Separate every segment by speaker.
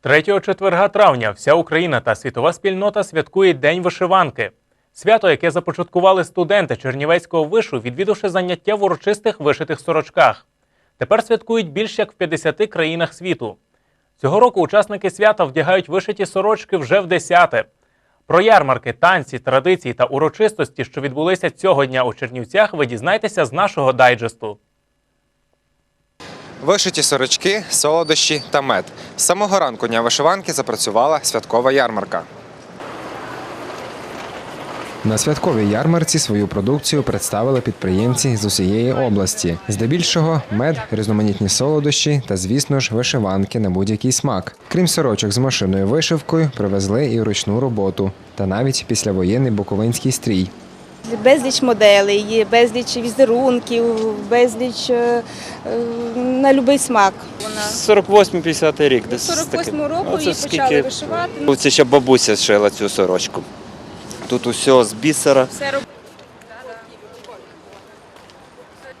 Speaker 1: Третього четверга травня вся Україна та світова спільнота святкує День вишиванки. Свято, яке започаткували студенти Чернівецького вишу, відвідавши заняття в урочистих вишитих сорочках. Тепер святкують більш як в 50 країнах світу. Цього року учасники свята вдягають вишиті сорочки вже в десяте. Про ярмарки, танці, традиції та урочистості, що відбулися цього дня у Чернівцях, ви дізнаєтеся з нашого дайджесту.
Speaker 2: Вишиті сорочки, солодощі та мед. З самого ранку дня вишиванки запрацювала святкова ярмарка.
Speaker 3: На святковій ярмарці свою продукцію представили підприємці з усієї області. Здебільшого мед, різноманітні солодощі та, звісно ж, вишиванки на будь-який смак. Крім сорочок з машинною вишивкою, привезли і ручну роботу, та навіть післявоєнний буковинський стрій.
Speaker 4: Безліч моделей, є безліч візерунків, безліч е, е, на будь-який смак.
Speaker 5: 48-50 рік. Десь
Speaker 4: 48
Speaker 5: таке.
Speaker 4: року
Speaker 5: Оце
Speaker 4: її
Speaker 5: скільки-
Speaker 4: почали вишивати.
Speaker 5: Ну, Це ще бабуся шила цю сорочку. Тут усе з бісера.
Speaker 4: Все роб-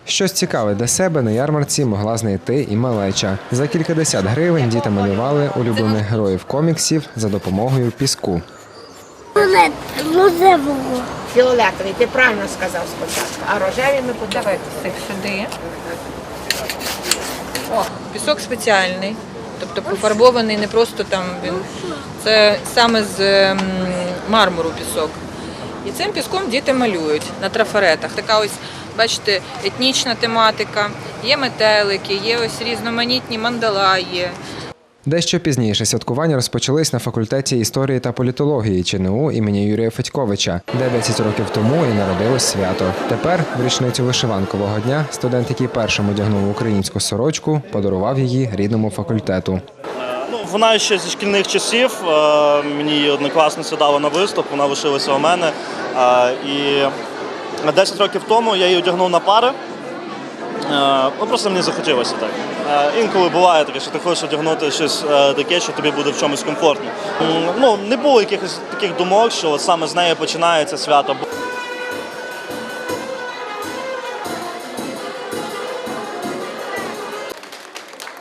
Speaker 3: Щось цікаве для себе на ярмарці могла знайти і малеча. За кількадесят гривень діти малювали улюблених героїв коміксів за допомогою піску.
Speaker 6: Фіолетовий, ти правильно сказав спочатку, а рожеві ми подавали.
Speaker 7: Сюди. О, пісок спеціальний. Тобто пофарбований не просто там він. Це саме з ем, мармуру пісок. І цим піском діти малюють на трафаретах. Така ось, бачите, етнічна тематика. Є метелики, є ось різноманітні мандала є.
Speaker 3: Дещо пізніше святкування розпочались на факультеті історії та політології ЧНУ імені Юрія Федьковича, де 10 років тому і народилось свято. Тепер, в річницю вишиванкового дня, студент, який першим одягнув українську сорочку, подарував її рідному факультету.
Speaker 8: Ну, вона ще зі шкільних часів. е, Мені її однокласниця дала на виступ, вона лишилася у мене. Е, І 10 років тому я її одягнув на пари. Е, Ну, просто мені захотілося так. Е, Інколи буває таке, що ти хочеш одягнути щось е, таке, що тобі буде в чомусь комфортно. Ну, не було якихось таких думок, що от саме з неї починається свято.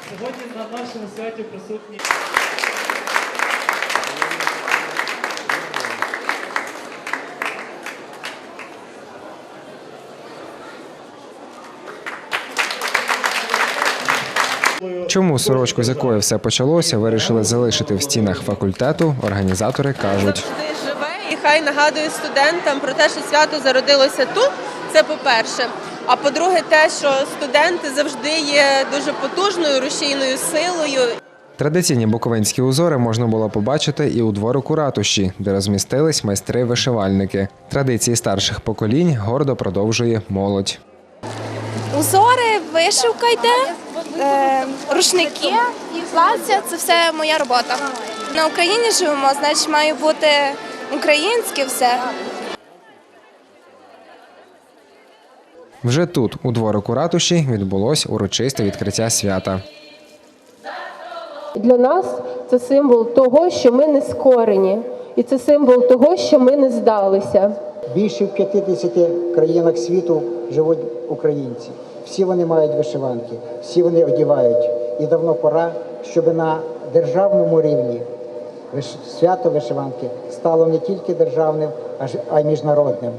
Speaker 1: Сьогодні на нашому святі присутні.
Speaker 3: Чому сорочку, з якої все почалося, вирішили залишити в стінах факультету, організатори кажуть.
Speaker 9: завжди живе і хай нагадує студентам про те, що свято зародилося тут. Це по-перше. А по-друге, те, що студенти завжди є дуже потужною рушійною силою.
Speaker 3: Традиційні буковинські узори можна було побачити і у дворику ратуші, де розмістились майстри-вишивальники. Традиції старших поколінь гордо продовжує молодь.
Speaker 10: Узори, вишивка йде, рушники, плаття це все моя робота. На Україні живемо, значить має бути українське все.
Speaker 3: Вже тут, у дворику ратуші, відбулось урочисте відкриття свята.
Speaker 9: Для нас це символ того, що ми не скорені, і це символ того, що ми не здалися.
Speaker 6: Більше в 50 країнах світу живуть українці. Всі вони мають вишиванки, всі вони одівають. І давно пора, щоб на державному рівні свято вишиванки стало не тільки державним, а й міжнародним.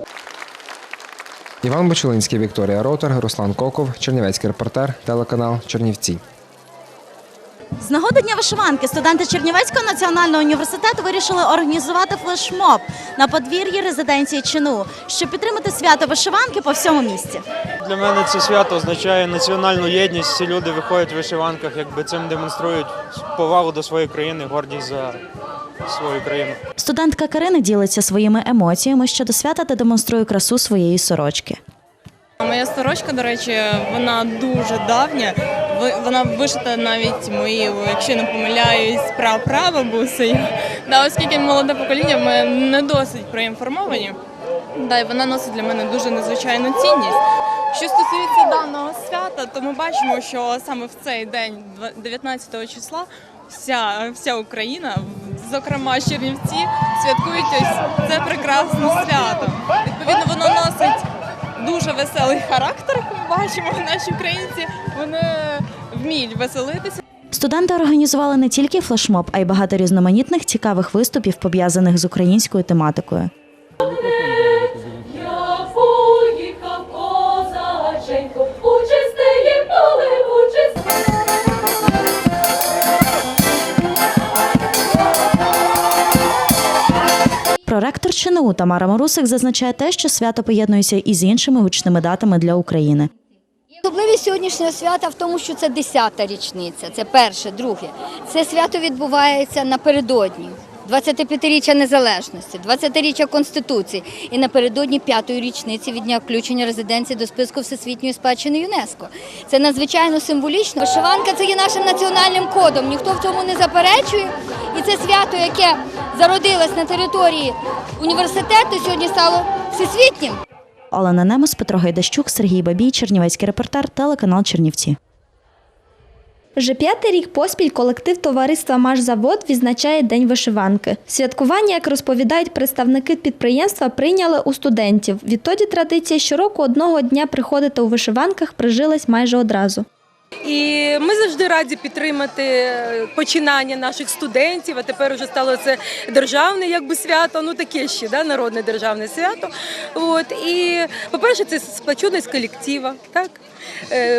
Speaker 3: Іван Бочулинський, Вікторія Ротер, Руслан Коков, Чернівецький репортер, телеканал Чернівці.
Speaker 11: З нагоди Дня вишиванки студенти Чернівецького національного університету вирішили організувати флешмоб на подвір'ї резиденції ЧНУ, щоб підтримати свято вишиванки по всьому місті.
Speaker 12: Для мене це свято означає національну єдність. Всі люди виходять в вишиванках, якби цим демонструють повагу до своєї країни, гордість за свою країну.
Speaker 11: Студентка Карина ділиться своїми емоціями щодо свята та демонструє красу своєї сорочки.
Speaker 13: Моя сорочка, до речі, вона дуже давня. Вона вишита навіть моєю, якщо не помиляюсь, прапрабабусею. Да, оскільки молоде покоління, ми не досить проінформовані. Да, і вона носить для мене дуже незвичайну цінність. Що стосується даного свята, то ми бачимо, що саме в цей день, два- 19 числа, вся, вся Україна, зокрема Чернівці, святкують ось це прекрасне свято. Відповідно, воно носить дуже веселий характер, бачимо. Наші українці вони вміють веселитися.
Speaker 11: Студенти організували не тільки флешмоб, а й багато різноманітних цікавих виступів, пов'язаних з українською тематикою. Проректор ЧНУ Тамара Марусик зазначає те, що свято поєднується із іншими гучними датами для України.
Speaker 14: Особливість сьогоднішнього свята в тому, що це 10-та річниця, це перше, друге. Це свято відбувається напередодні 25-річчя незалежності, 20-річчя Конституції і напередодні п'ятої річниці від дня включення резиденції до списку Всесвітньої спадщини ЮНЕСКо. Це надзвичайно символічно. Вишиванка це є нашим національним кодом, ніхто в цьому не заперечує. І це свято, яке зародилось на території університету, сьогодні стало всесвітнім.
Speaker 11: Олена Немос, Петро Гайдащук, Сергій Бабій, Чернівецький репортер, телеканал Чернівці.
Speaker 15: Вже п'ятий рік поспіль колектив товариства «Машзавод» відзначає День вишиванки. Святкування, як розповідають представники підприємства, прийняли у студентів. Відтоді традиція щороку одного дня приходити у вишиванках прижилась майже одразу.
Speaker 9: І ми завжди раді підтримати е, починання наших студентів. А тепер вже стало це державне якби свято. Ну таке ще да, народне державне свято. От і по-перше, це сплоченість колектива. Так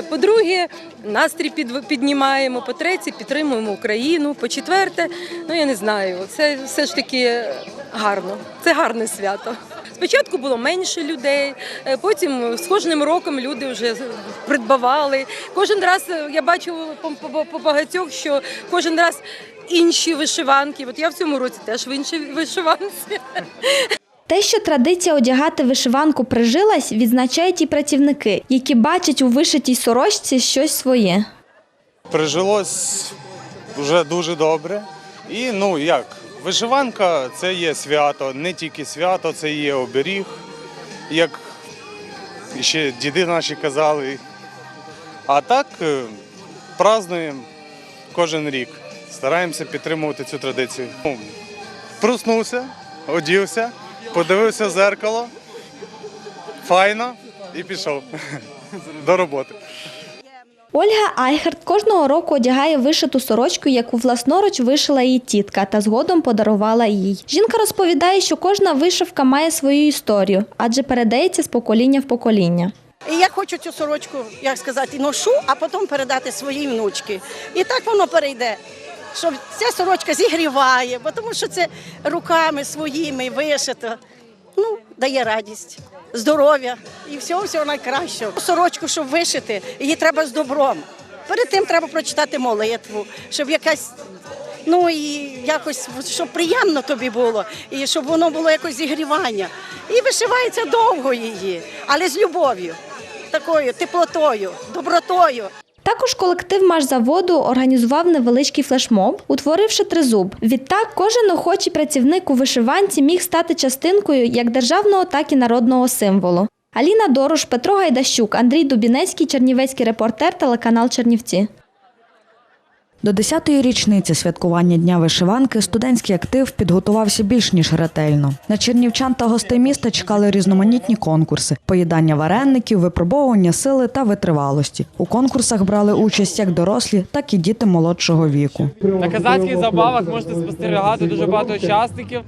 Speaker 9: по-друге, настрій під, піднімаємо. По-третє, підтримуємо Україну. По-четверте, ну я не знаю, це все ж таки гарно. Це гарне свято. Спочатку було менше людей, е, потім з кожним роком люди вже придбавали. Кожен раз е, я бачу по, по, по багатьох, що кожен раз інші вишиванки. От я в цьому році теж в іншій вишиванці.
Speaker 15: Те, що традиція одягати вишиванку прижилась, відзначають і працівники, які бачать у вишитій сорочці щось своє.
Speaker 12: Прижилось вже дуже добре. І ну як, вишиванка це є свято, не тільки свято, це є оберіг. Як ще діди наші казали. А так е, празднуємо кожен рік. Стараємося підтримувати цю традицію. Ну, Проснувся, одівся, подивився в зеркало, файно і пішов до роботи.
Speaker 15: Ольга Айхерт кожного року одягає вишиту сорочку, яку власноруч вишила її тітка та згодом подарувала їй. Жінка розповідає, що кожна вишивка має свою історію, адже передається з покоління в покоління.
Speaker 16: І я хочу цю сорочку, як сказати, ношу, а потім передати своїй внучці. І так воно перейде. Що ця сорочка зігріває, бо тому що це руками своїми вишито. Ну, дає радість, здоров'я і всього всього найкращого. Сорочку, щоб вишити, її треба з добром. Перед тим треба прочитати молитву, щоб якась. Ну і якось щоб приємно тобі було, і щоб воно було якось зігрівання. І вишивається довго її, але з любов'ю, такою теплотою, добротою.
Speaker 15: Також колектив Машзаводу організував невеличкий флешмоб, утворивши тризуб. Відтак, кожен охочий працівник у вишиванці міг стати частинкою як державного, так і народного символу. Аліна Дорош, Петро Гайдащук, Андрій Дубінецький, Чернівецький репортер, телеканал Чернівці.
Speaker 11: До 10-ї річниці святкування Дня вишиванки студентський актив підготувався більш ніж ретельно. На чернівчан та гостей міста чекали різноманітні конкурси: поїдання вареників, випробовування сили та витривалості. У конкурсах брали участь як дорослі, так і діти молодшого віку.
Speaker 17: На казацьких забавах можете спостерігати дуже багато учасників.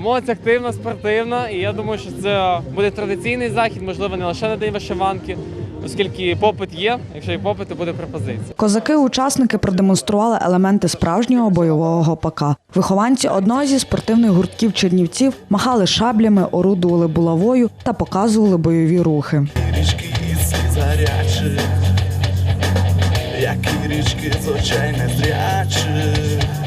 Speaker 17: Молодь активна, спортивна, і я думаю, що це буде традиційний захід, можливо, не лише на день вишиванки, оскільки попит є. Якщо є попит, то буде пропозиція.
Speaker 11: Козаки-учасники продемонстрували елементи справжнього бойового гопака. Вихованці одного зі спортивних гуртків чернівців махали шаблями, орудували булавою та показували бойові рухи.
Speaker 18: Як і річки з очей незрячих.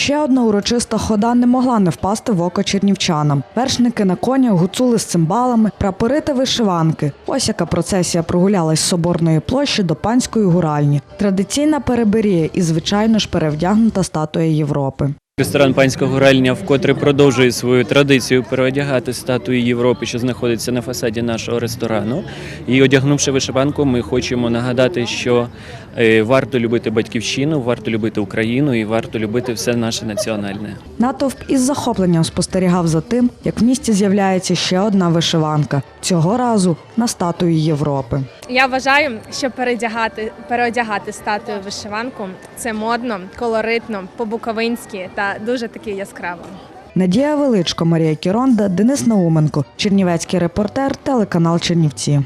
Speaker 11: Ще одна урочиста хода не могла не впасти в око чернівчанам. Вершники на конях гуцули з цимбалами, прапори та вишиванки. Ось яка процесія прогулялась з соборної площі до панської гуральні. Традиційна переберія і, звичайно ж, перевдягнута статуя Європи.
Speaker 19: Ресторан Панська гуральня вкотре продовжує свою традицію переодягати статуї Європи, що знаходиться на фасаді нашого ресторану. І одягнувши вишиванку, ми хочемо нагадати, що варто любити батьківщину, варто любити Україну і варто любити все наше національне.
Speaker 11: Натовп із захопленням спостерігав за тим, як в місті з'являється ще одна вишиванка. Цього разу на статуї Європи.
Speaker 13: Я вважаю, що передягати, переодягати статую вишиванку це модно, колоритно, по-буковинськи та дуже таки яскраво.
Speaker 11: Надія Величко, Марія Кіронда, Денис Науменко, Чернівецький репортер, телеканал Чернівці.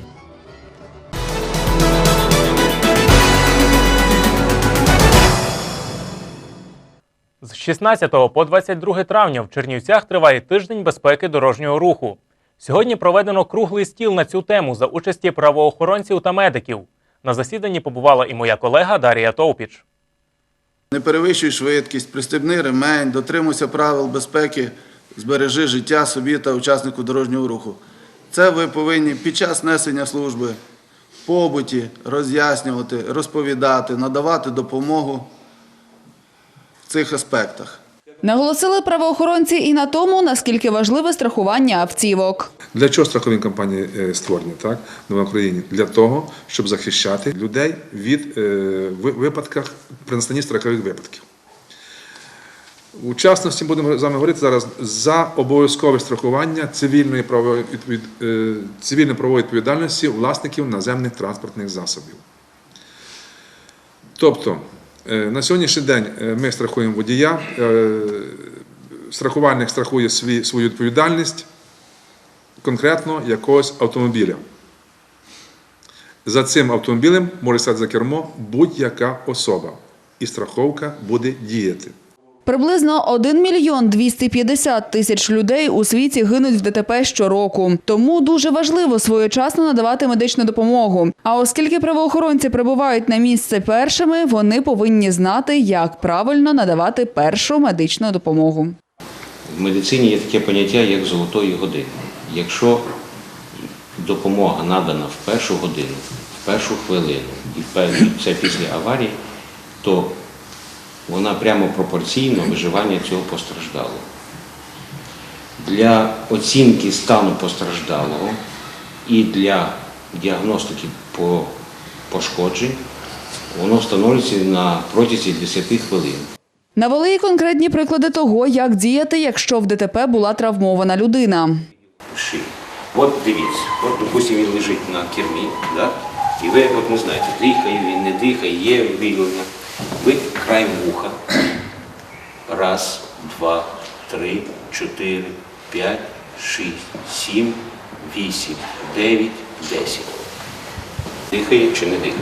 Speaker 1: З 16 по 22 травня в Чернівцях триває тиждень безпеки дорожнього руху. Сьогодні проведено круглий стіл на цю тему за участі правоохоронців та медиків. На засіданні побувала і моя колега Дарія Товпіч.
Speaker 20: Не перевищуй швидкість, пристебни ремень, дотримуйся правил безпеки, збережи життя собі та учаснику дорожнього руху. Це ви повинні під час несення служби побуті роз'яснювати, розповідати, надавати допомогу в цих аспектах.
Speaker 21: Наголосили правоохоронці і на тому, наскільки важливе страхування автівок.
Speaker 22: Для чого страхові компанії е, створені так в Україні? Для того, щоб захищати людей від е, ви- випадках при настанні страхових випадків. У частності будемо з вами говорити зараз за обов'язкове страхування цивільної правової е, цивільної правової відповідальності власників наземних транспортних засобів. Тобто на сьогоднішній день е, ми страхуємо водія, е, страхувальник страхує свою відповідальність конкретно якогось автомобіля. За цим автомобілем може стати за кермо будь-яка особа, і страховка буде діяти.
Speaker 21: Приблизно 1 мільйон 250 тисяч людей у світі гинуть в ДТП щороку. Тому дуже важливо своєчасно надавати медичну допомогу. А оскільки правоохоронці прибувають на місце першими, вони повинні знати, як правильно надавати першу медичну допомогу.
Speaker 23: В медицині є таке поняття, як золотої години. Якщо допомога надана в першу годину, в першу хвилину, і це після аварії, то вона прямо пропорційно виживання цього постраждалого. Для оцінки стану постраждалого і для діагностики по пошкоджень воно встановлюється на протязі 10 хвилин.
Speaker 21: Навели й конкретні приклади того, як діяти, якщо в ДТП була травмована людина.
Speaker 23: От дивіться, от, допустимо, він лежить на кермі, да? і ви от не знаєте, дихає він, не дихає, є вільнення. Ви край вуха. Раз, два, три, чотири, п'ять, шість, сім, вісім, дев'ять, десять. Дихає чи не дихає?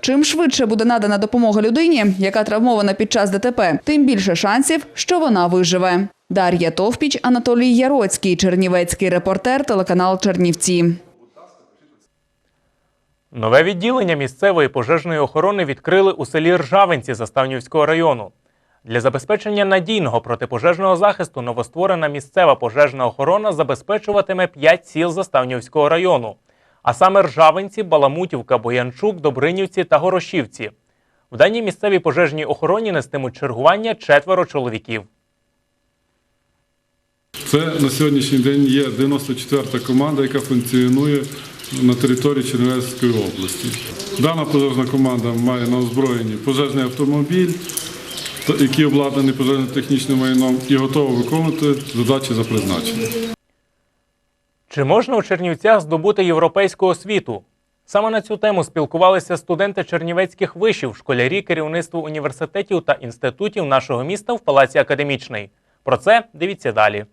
Speaker 21: Чим швидше буде надана допомога людині, яка травмована під час ДТП, тим більше шансів, що вона виживе. Дар'я Товпіч, Анатолій Яроцький, Чернівецький репортер, телеканал Чернівці.
Speaker 1: Нове відділення місцевої пожежної охорони відкрили у селі Ржавинці Заставнівського району. Для забезпечення надійного протипожежного захисту новостворена місцева пожежна охорона забезпечуватиме 5 сіл Заставнівського району, а саме Ржавинці, Баламутівка, Боянчук, Добринівці та Горошівці. В даній місцевій пожежній охороні нестимуть чергування четверо чоловіків.
Speaker 24: Це на сьогоднішній день є 94-та команда, яка функціонує на території Чернівецької області. Дана пожежна команда має на озброєнні пожежний автомобіль, який обладнаний пожежно-технічним майном і готовий виконувати задачі за призначенням.
Speaker 1: Чи можна у Чернівцях здобути європейську освіту? Саме на цю тему спілкувалися студенти чернівецьких вишів, школярі керівництва університетів та інститутів нашого міста в Палаці Академічний. Про це дивіться далі.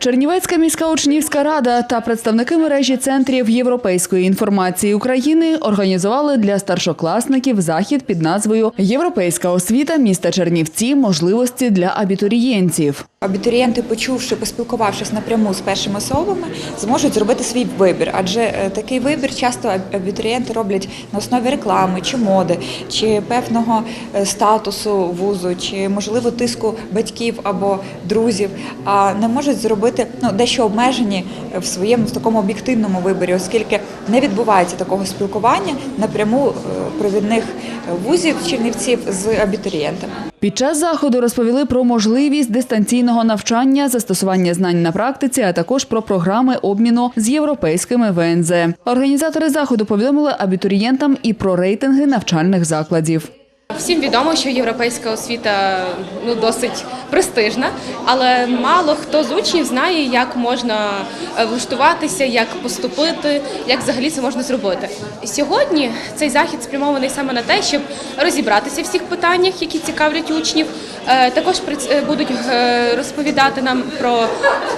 Speaker 21: Чернівецька міська учнівська рада та представники мережі центрів європейської інформації України організували для старшокласників захід під назвою Європейська освіта міста Чернівці. Можливості для абітурієнтів.
Speaker 25: Абітурієнти, почувши, поспілкувавшись напряму з першими особами, зможуть зробити свій вибір, адже е, такий вибір часто абітурієнти роблять на основі реклами чи моди, чи певного е, статусу вузу, чи можливо тиску батьків або друзів, а не можуть зробити ну дещо обмежені е, в своєму такому об'єктивному виборі, оскільки не відбувається такого спілкування напряму е, провідних е, вузів Чернівців з абітурієнтами.
Speaker 21: Під час заходу розповіли про можливість дистанційного навчання, застосування знань на практиці, а також про програми обміну з європейськими ВНЗ. Організатори заходу повідомили абітурієнтам і про рейтинги навчальних закладів.
Speaker 26: Всім відомо, що європейська освіта ну досить престижна, але мало хто з учнів знає, як можна е, влаштуватися, як поступити, як взагалі це можна зробити. Сьогодні цей захід спрямований саме на те, щоб розібратися в всіх питаннях, які цікавлять учнів. Е, Також е, будуть е, розповідати нам про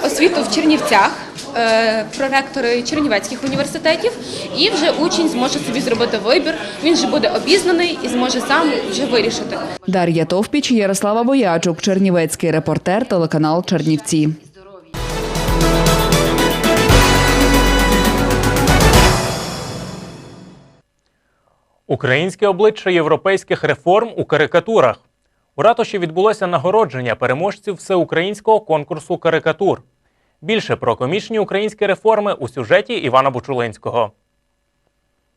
Speaker 26: освіту в Чернівцях. е, Проректори чернівецьких університетів, і вже учень зможе собі зробити вибір. Він же буде обізнаний і зможе сам вже вирішити.
Speaker 21: Дар'я Товпіч, Ярослава Боячук, Чернівецький репортер, телеканал Чернівці.
Speaker 1: Українське обличчя європейських реформ у карикатурах. У ратуші відбулося нагородження переможців всеукраїнського конкурсу карикатур. Більше про комічні українські реформи у сюжеті Івана Бучулинського.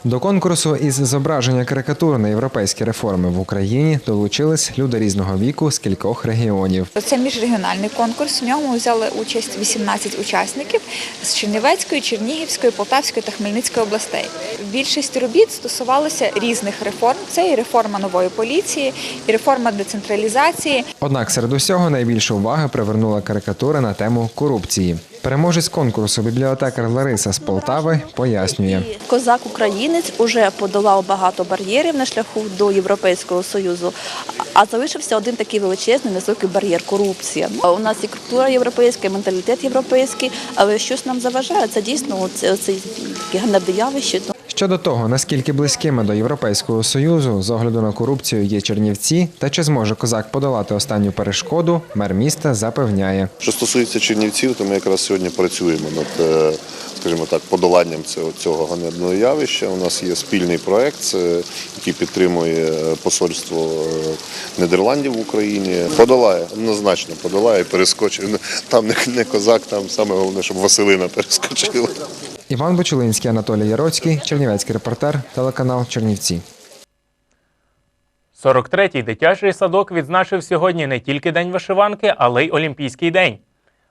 Speaker 3: До конкурсу із зображення карикатур на європейські реформи в Україні долучились люди різного віку з кількох регіонів.
Speaker 25: Це міжрегіональний конкурс. В ньому взяли участь 18 учасників з Чернівецької, Чернігівської, Полтавської та Хмельницької областей. Більшість робіт стосувалися різних реформ. Це і реформа нової поліції, і реформа децентралізації,
Speaker 3: Однак серед усього найбільше уваги привернула карикатура на тему корупції. Переможець конкурсу бібліотекар Лариса з Полтави пояснює.
Speaker 27: Козак українець уже подолав багато бар'єрів на шляху до Європейського союзу, а залишився один такий величезний високий бар'єр корупція. У нас і культура європейська, і менталітет європейський, але щось нам заважає. Це дійсно це таке ганебне явище.
Speaker 3: Щодо того, наскільки близькими до Європейського союзу з огляду на корупцію є Чернівці, та чи зможе козак подолати останню перешкоду, мер міста запевняє.
Speaker 28: Що стосується Чернівців, то ми якраз сьогодні працюємо над, е, скажімо так, подоланням цього, цього ганебного явища. У нас є спільний проект, який підтримує посольство е, Нідерландів в Україні. Подолає, однозначно подолає, перескочить. Там не козак, там саме головне, щоб Василина перескочила.
Speaker 3: Іван Бочулинський, Анатолій Яроцький, Чернівецький репортер, телеканал Чернівці.
Speaker 1: 43-й дитячий садок відзначив сьогодні не тільки День вишиванки, але й Олімпійський день.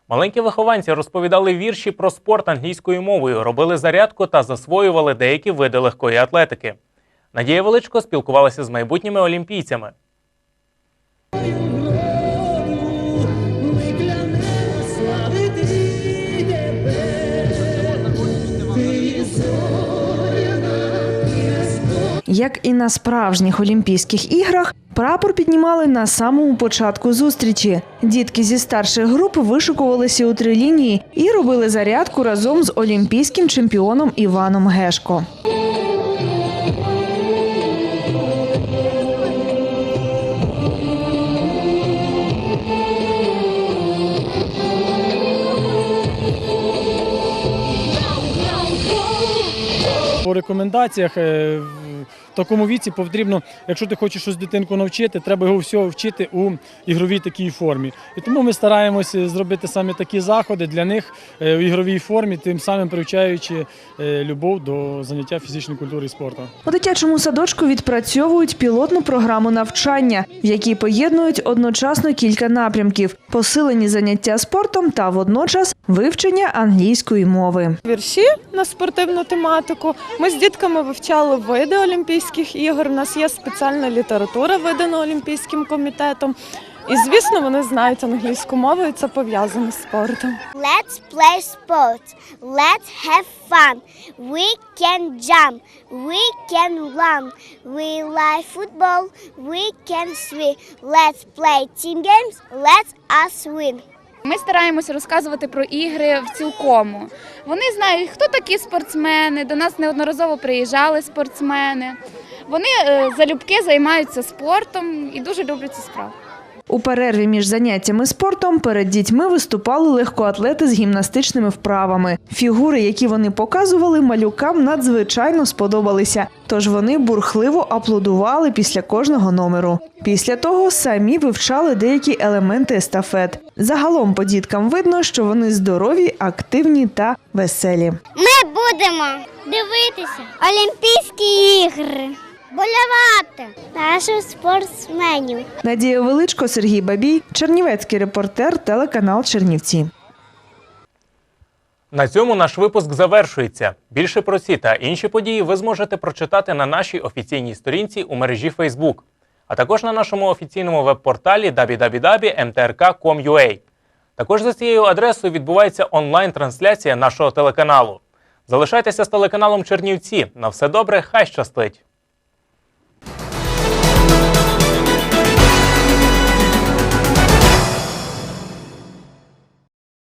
Speaker 1: Маленькі вихованці розповідали вірші про спорт англійською мовою, робили зарядку та засвоювали деякі види легкої атлетики. Надія Величко спілкувалася з майбутніми олімпійцями.
Speaker 28: Як і на справжніх Олімпійських іграх, прапор піднімали на самому початку зустрічі. Дітки зі старших груп вишикувалися у три лінії і робили зарядку разом з олімпійським чемпіоном Іваном Гешко.
Speaker 29: По рекомендаціях е, в такому віці потрібно, якщо ти хочеш щось дитинку навчити, треба його всього вчити у ігровій такій формі. І тому ми стараємося зробити саме такі заходи для них е, в ігровій формі, тим самим привчаючи е, любов до заняття фізичної культури і спорту.
Speaker 28: У дитячому садочку відпрацьовують пілотну програму навчання, в якій поєднують одночасно кілька напрямків: посилені заняття спортом та водночас вивчення англійської мови.
Speaker 30: Вірші на спортивну тематику. Ми з дітками вивчали види Олімпійських ігор. У нас є спеціальна література, видана Олімпійським комітетом. І звісно, вони знають англійську мову, і це пов'язано з спортом.
Speaker 31: Let's play sports. Let's have fun. We can jump. We can run. We like football. We can swim. Let's play team games. Let's us win.
Speaker 32: Ми стараємося розказувати про ігри в цілкому. Вони знають, хто такі спортсмени. До нас неодноразово приїжджали спортсмени. Вони е, залюбки займаються спортом і дуже люблять цю справу.
Speaker 29: У перерві між заняттями спортом перед дітьми виступали легкоатлети з гімнастичними вправами. Фігури, які вони показували, малюкам надзвичайно сподобалися. Тож вони бурхливо аплодували після кожного номеру. Після того самі вивчали деякі елементи естафет. Загалом по діткам видно, що вони здорові, активні та веселі.
Speaker 31: Ми будемо дивитися Олімпійські ігри, болювати наших спортсменів.
Speaker 29: Надія Величко, Сергій Бабій, Чернівецький репортер, телеканал Чернівці.
Speaker 1: На цьому наш випуск завершується. Більше про ці та інші події ви зможете прочитати на нашій офіційній сторінці у мережі Facebook, а також на нашому офіційному веб-порталі www.mtrk.com.ua. Також за цією адресою відбувається онлайн-трансляція нашого телеканалу. Залишайтеся з телеканалом Чернівці. На все добре, хай щастить!